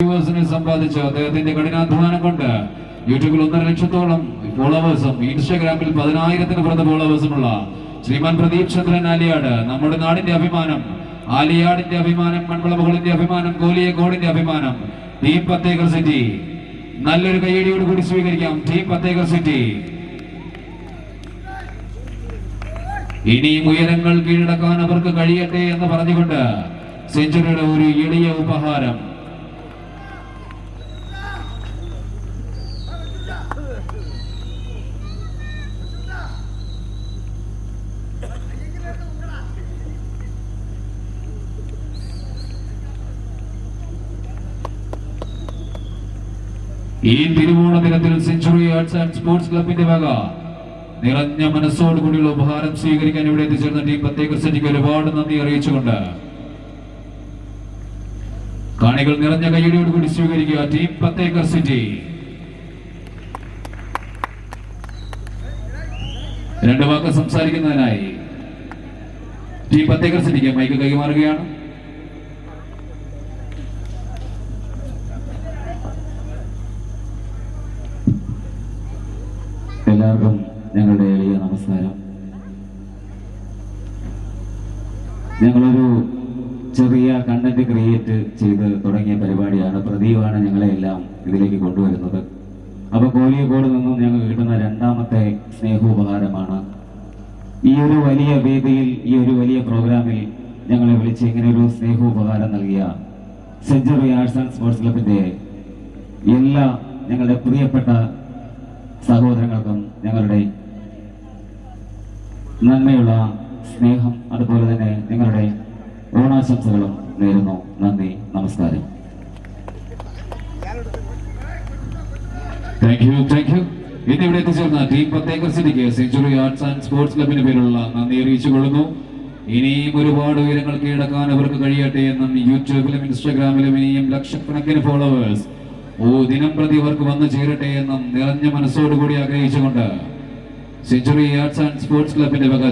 വ്യൂവേഴ്സിനെ സമ്പാദിച്ചു അദ്ദേഹത്തിന്റെ കഠിനാധ്വാനം കൊണ്ട് യൂട്യൂബിൽ ഒന്നര ലക്ഷത്തോളം ഫോളോവേഴ്സും ഇൻസ്റ്റാഗ്രാമിൽ പതിനായിരത്തിന് പുറത്ത് ഫോളോവേഴ്സുമുള്ള ശ്രീമാൻ പ്രദീപ് ചന്ദ്രൻ ആലിയാട് നമ്മുടെ നാടിന്റെ അഭിമാനം ആലിയാടിന്റെ അഭിമാനം മൺവിളമുകളിന്റെ അഭിമാനം കോലിയക്കോടിന്റെ അഭിമാനം ടീം പത്തേക്കർ സിറ്റി. നല്ലൊരു കൈയടിയോട് കൂടി സ്വീകരിക്കാം ടീം പത്തേക്കർ സിറ്റി. ഇനിയും ഉയരങ്ങൾ കീഴടക്കാൻ അവർക്ക് കഴിയട്ടെ എന്ന് പറഞ്ഞുകൊണ്ട് സെഞ്ചുറിയുടെ ഒരു എളിയ ഉപഹാരം ഈ തിരുവോണ ദിനത്തിൽ സെഞ്ചുറി ആർട്സ് ആൻഡ് സ്പോർട്സ് ക്ലബിന്റെ വക നിറഞ്ഞ മനസ്സോടുകൂടിയുള്ള ഉപഹാരം സ്വീകരിക്കാൻ ഇവിടെ എത്തിച്ചേർന്ന ടീം പ്രത്യേക സെറ്റിക്ക് ഒരുപാട് നന്ദി അറിയിച്ചുകൊണ്ട്. കാണികൾ നിറഞ്ഞ കയ്യടിയോട് കൂടി സ്വീകരിക്കുക. ടീം പത്തേക്കർ സിറ്റി രണ്ട് വാക്ക് സംസാരിക്കുന്നതിനായി ടീം പത്തേക്കർ സിറ്റിക്ക് മൈക്ക് കൈമാറുകയാണ്. എല്ലാവർക്കും ഞങ്ങളുടെ എളിയ നമസ്കാരം. ഞങ്ങളൊരു ചെറിയ കണ്ടന്റ് ക്രിയേറ്റ് ചെയ്ത് തുടങ്ങിയ പരിപാടിയാണ്. പ്രദീപാണ് ഞങ്ങളെ എല്ലാം ഇതിലേക്ക് കൊണ്ടുവരുന്നത്. അപ്പൊ കോഴിക്കോട് നിന്നും ഞങ്ങൾക്ക് കിട്ടുന്ന രണ്ടാമത്തെ സ്നേഹോപഹാരമാണ്. ഈ ഒരു വലിയ വേദിയിൽ ഈ ഒരു വലിയ പ്രോഗ്രാമിൽ ഞങ്ങളെ വിളിച്ച് ഇങ്ങനെ ഒരു സ്നേഹോപഹാരം നൽകിയ സെഞ്ചുറി ആർട്സ് ആൻഡ് സ്പോർട്സ് ക്ലബിന്റെ എല്ലാ ഞങ്ങളുടെ പ്രിയപ്പെട്ട സഹോദരങ്ങൾക്കും ഞങ്ങളുടെ നന്മയുള്ള സ്നേഹം അതുപോലെ തന്നെ നിങ്ങളുടെ ഓണാശംസകളും നേരുന്നു. നന്ദി നമസ്കാരം. താങ്ക് യു താങ്ക് യു ഇന്ന് ഇവിടെ എത്തിച്ചേർന്ന ടീം പത്തേക്കർ സിറ്റിക്ക് സെഞ്ചുറി ആർട്സ് ആൻഡ് സ്പോർട്സ് ക്ലബിന് പേരുള്ള നന്ദി അറിയിച്ചു കൊള്ളുന്നു. ഇനിയും ഒരുപാട് ഉയരങ്ങൾ കീഴടക്കാൻ അവർക്ക് കഴിയട്ടെ എന്നും യൂട്യൂബിലും ഇൻസ്റ്റാഗ്രാമിലും ഇനിയും ലക്ഷക്കണക്കിന് ഫോളോവേഴ്സ് ഓ ദിനം പ്രതി ഇവർക്ക് വന്നു ചേരട്ടെ എന്നും നിറഞ്ഞ മനസ്സോടുകൂടി ആഗ്രഹിച്ചുകൊണ്ട് സെഞ്ചുറി ആർട്സ് ആൻഡ് സ്പോർട്സ് ക്ലബിന്റെ വക